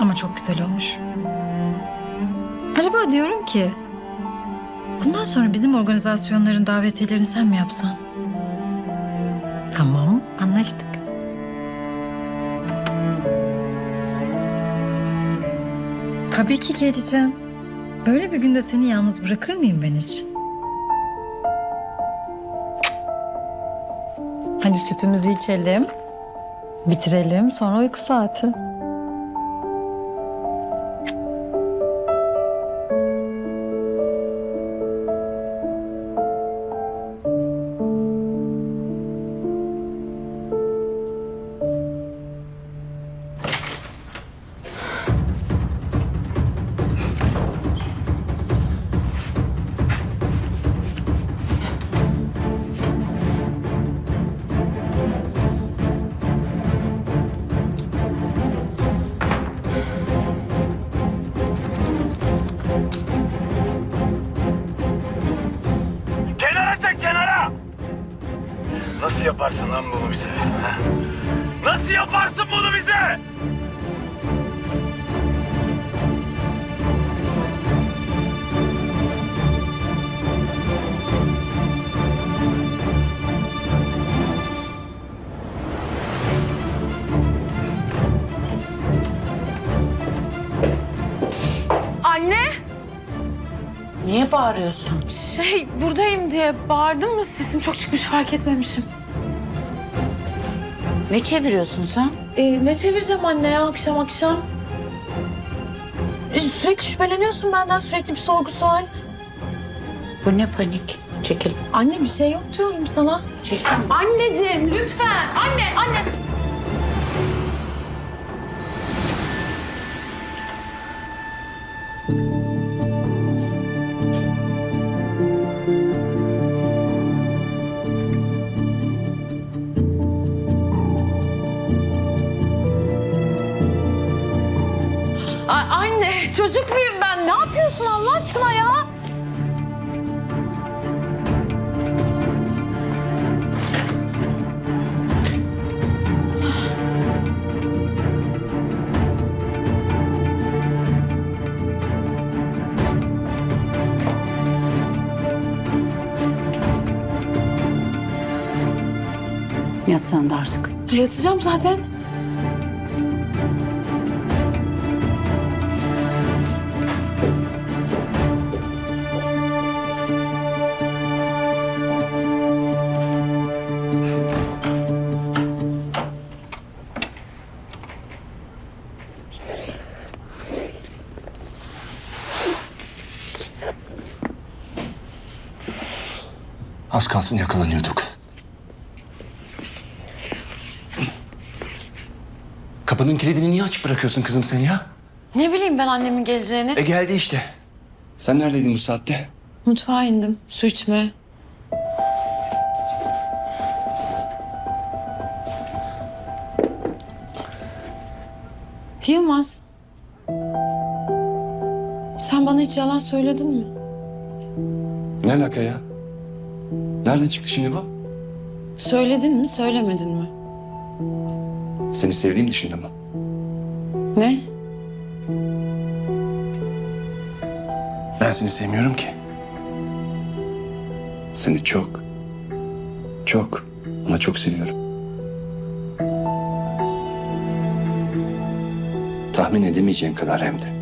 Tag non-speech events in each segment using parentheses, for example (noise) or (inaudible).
Ama çok güzel olmuş. Acaba diyorum ki... Bundan sonra bizim organizasyonların davetiyelerini sen mi yapsan? Tamam, anlaştık. Tabii ki geleceğim. Böyle bir günde seni yalnız bırakır mıyım ben hiç? Hadi sütümüzü içelim. Bitirelim sonra uyku saati. Nasıl yaparsın lan bunu bize? ha? Nasıl yaparsın bunu bize? Bağırıyorsun? şey buradayım diye bağırdım mı sesim çok çıkmış fark etmemişim. Ne çeviriyorsun sen? Ee, ne çevireceğim anne ya akşam akşam? Ee, sürekli şüpheleniyorsun benden sürekli bir sorgu sual. Bu ne panik? Çekil. Anne bir şey yok diyorum sana. Çekil. Anneciğim lütfen. Anne, anne. A- Yat sen de artık. Yatacağım zaten. Az kalsın yakalanıyorduk. Kapının kilidini niye açık bırakıyorsun kızım sen ya? Ne bileyim ben annemin geleceğini. E geldi işte. Sen neredeydin bu saatte? Mutfağa indim su içmeye. Yılmaz. Sen bana hiç yalan söyledin mi? Ne alaka ya? Nereden çıktı şimdi bu? Söyledin mi, söylemedin mi? Seni sevdiğim dışında mı? Ne? Ben seni sevmiyorum ki. Seni çok, çok ama çok seviyorum. Tahmin edemeyeceğin kadar hem de.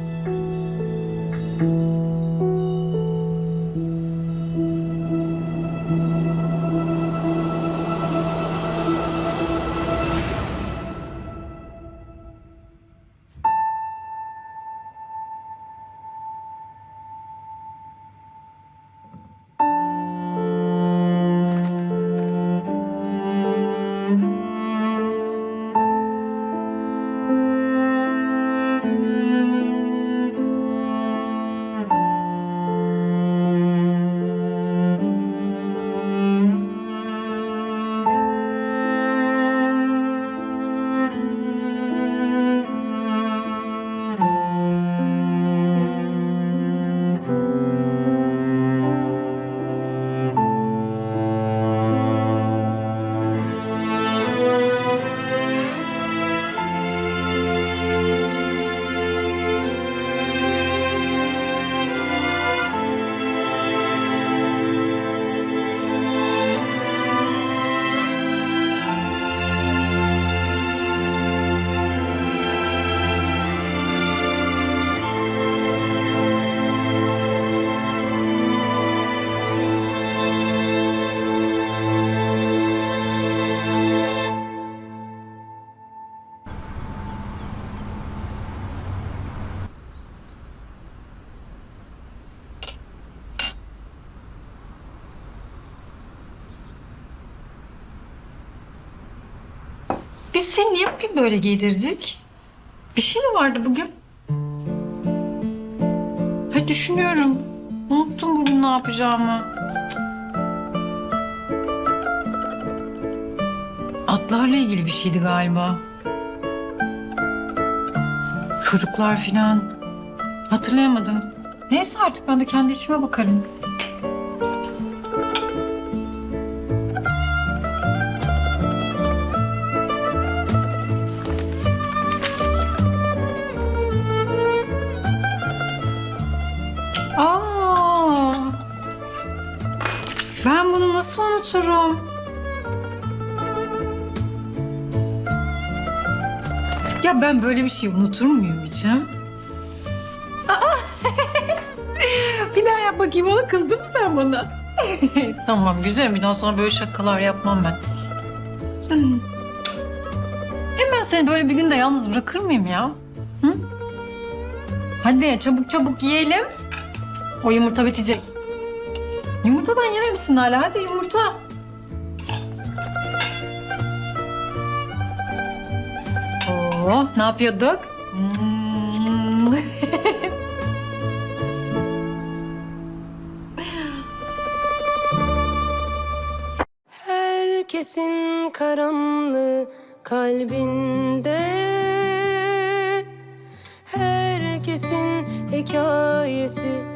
Biz seni niye bugün böyle giydirdik? Bir şey mi vardı bugün? Ha düşünüyorum. Unuttum bugün ne yapacağımı. Atlarla ilgili bir şeydi galiba. Çocuklar filan. Hatırlayamadım. Neyse artık ben de kendi işime bakarım. Aa! Ben bunu nasıl unuturum? Ya ben böyle bir şey unutur muyum içim? (laughs) Bir daha yap bakayım ona kızdın mı sen bana? (laughs) tamam güzel bir daha sana böyle şakalar yapmam ben. Hmm. Hem ben seni böyle bir günde yalnız bırakır mıyım ya? Hı? Hadi çabuk çabuk yiyelim. O yumurta bitecek. Yumurtadan yememişsin hala. Hadi yumurta. Oo, ne yapıyorduk? (laughs) Herkesin karanlığı kalbinde Herkesin hikayesi